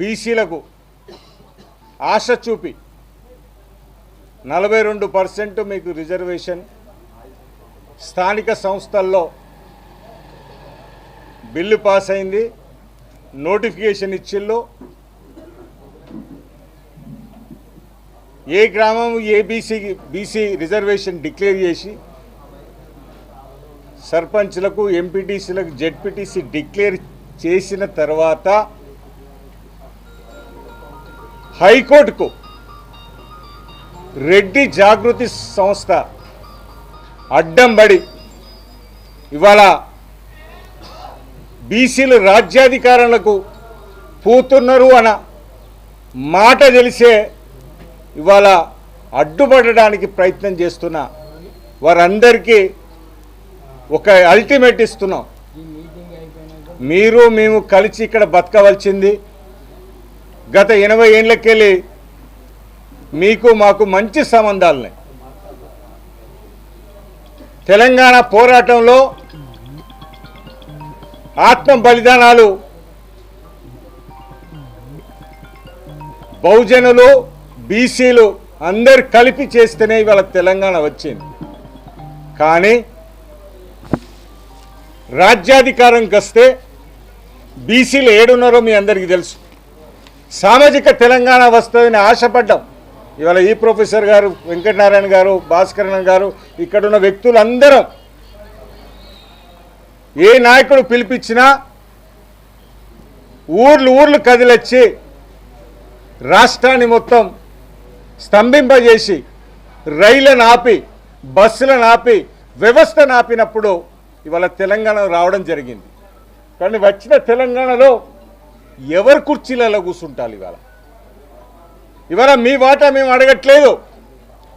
బీసీలకు ఆశ చూపి నలభై రెండు పర్సెంట్ మీకు రిజర్వేషన్. స్థానిక సంస్థల్లో బిల్లు పాస్ అయింది. నోటిఫికేషన్ ఇచ్చిళ్ళు. ఏ గ్రామం ఏబీసీకి బీసీ బీసీ రిజర్వేషన్ డిక్లేర్ చేసి సర్పంచ్లకు ఎంపీటీసీలకు జెడ్పీటీసీ డిక్లేర్ చేసిన తర్వాత హైకోర్టుకు. రెడ్డి జాగృతి సంస్థ అడ్డంబడి ఇవాళ బీసీలు రాజ్యాధికారులకు పోతున్నారు అన్న మాట తెలిసే ఇవాళ అడ్డుపడడానికి ప్రయత్నం చేస్తున్న వారందరికీ ఒక అల్టిమేట్ ఇస్తున్నాం. మీరు మేము కలిసి ఇక్కడ బతకవలసింది గత ఎనభై ఏళ్ళకెళ్ళి మీకు మాకు మంచి సంబంధాలున్నాయి. తెలంగాణ పోరాటంలో ఆత్మ బలిదానాలు బహుజనులు బీసీలు అందరు కలిపి చేస్తేనే ఇవాళ తెలంగాణ వచ్చింది. కానీ రాజ్యాధికారంకి వస్తే బీసీలు ఏడున్నారో మీ అందరికీ తెలుసు. సామాజిక తెలంగాణ వస్తుందని ఆశపడ్డాం. ఇవాళ ఈ ప్రొఫెసర్ గారు వెంకటనారాయణ గారు భాస్కరణ గారు ఇక్కడున్న వ్యక్తులందరం ఏ నాయకుడు పిలిపించినా ఊర్లు ఊర్లు కదిలొచ్చి రాష్ట్రాన్ని మొత్తం స్తంభింపజేసి రైళ్ళను ఆపి బస్సులను ఆపి వ్యవస్థను ఆపినప్పుడు ఇవాళ తెలంగాణ రావడం జరిగింది. కానీ వచ్చిన తెలంగాణలో ఎవరు కుర్చీలలో కూర్చుంటారు ఇవాళ? ఇవాళ మీ వాటా మేము అడగట్లేదు.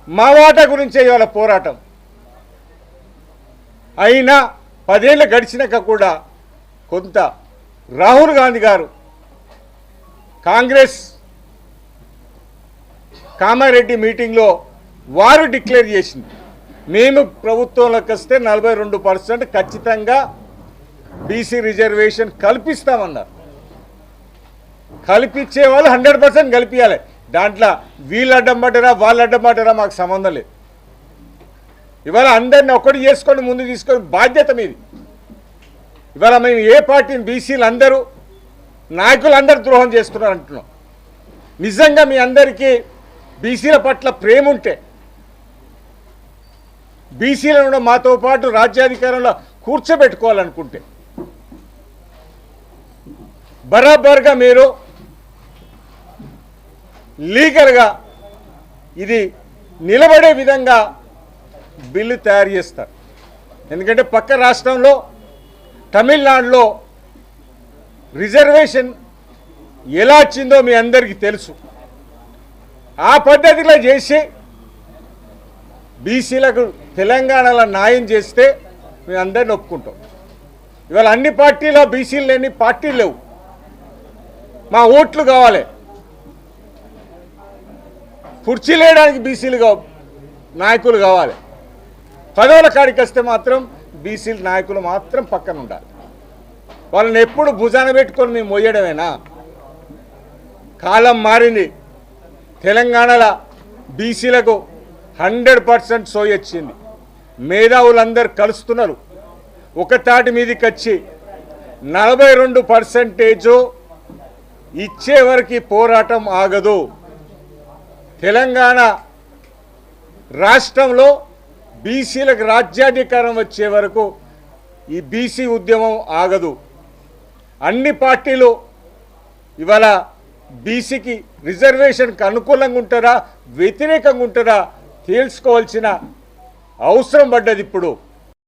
మా వాటా గురించే ఇవాళ పోరాటం. అయినా పదేళ్ళు గడిచినాక కూడా కొంత రాహుల్ గాంధీ గారు కాంగ్రెస్ కామారెడ్డి మీటింగ్లో వారు డిక్లేర్ చేసింది. మేము ప్రభుత్వంలోకి వస్తే నలభై రెండు పర్సెంట్ ఖచ్చితంగా బీసీ రిజర్వేషన్ కల్పిస్తామన్నారు. కల్పించే వాళ్ళు హండ్రెడ్ పర్సెంట్ కల్పించాలి దాంట్లో వీళ్ళు అడ్డం పడ్డారా వాళ్ళు అడ్డం పడ్డారా మాకు సంబంధం లేదు. ఇవాళ అందరిని ఒక్కటి చేసుకొని ముందు తీసుకొని బాధ్యత మీది. ఇవాళ మేము ఏ పార్టీని బీసీలు అందరూ నాయకులు అందరూ ద్రోహం చేసుకున్నారు అంటున్నాం. నిజంగా మీ అందరికీ బీసీల పట్ల ప్రేమ ఉంటే బీసీలను మాతో పాటు రాజ్యాధికారంలో కూర్చోబెట్టుకోవాలనుకుంటే బరాబర్గా మీరు లీగల్గా ఇది నిలబడే విధంగా బిల్లు తయారు చేస్తారు. ఎందుకంటే పక్క రాష్ట్రంలో తమిళనాడులో రిజర్వేషన్ ఎలా వచ్చిందో మీ అందరికీ తెలుసు. ఆ పద్ధతిలో చేసి బీసీలకు తెలంగాణలో న్యాయం చేస్తే మేము అందరిని ఒప్పుకుంటాం. ఇవాళ అన్ని పార్టీలో బీసీలు లేని పార్టీలు లేవు. మా ఓట్లు కావాలి. కుర్చీ లేయడానికి బీసీలు నాయకులు కావాలి. పదవుల కాడికి వస్తే మాత్రం బీసీలు నాయకులు మాత్రం పక్కన ఉండాలి. వాళ్ళని ఎప్పుడు భుజాన పెట్టుకొని మేము మొయ్యడమేనా? కాలం మారింది. తెలంగాణలో బీసీలకు హండ్రెడ్ పర్సెంట్ సోయొచ్చింది మేధావులందరూ కలుస్తున్నారు. ఒక తాటి మీదకి వచ్చి నలభై రెండు పర్సెంటేజు ఇచ్చే వరకు పోరాటం ఆగదు. తెలంగాణ రాష్ట్రంలో బీసీలకు రాజ్యాధికారం వచ్చే వరకు ఈ బీసీ ఉద్యమం ఆగదు. అన్ని పార్టీలు ఇవాళ బీసీకి రిజర్వేషన్కి అనుకూలంగా ఉంటారా వ్యతిరేకంగా ఉంటారా తేల్చుకోవాల్సిన అవసరం పడ్డది ఇప్పుడు.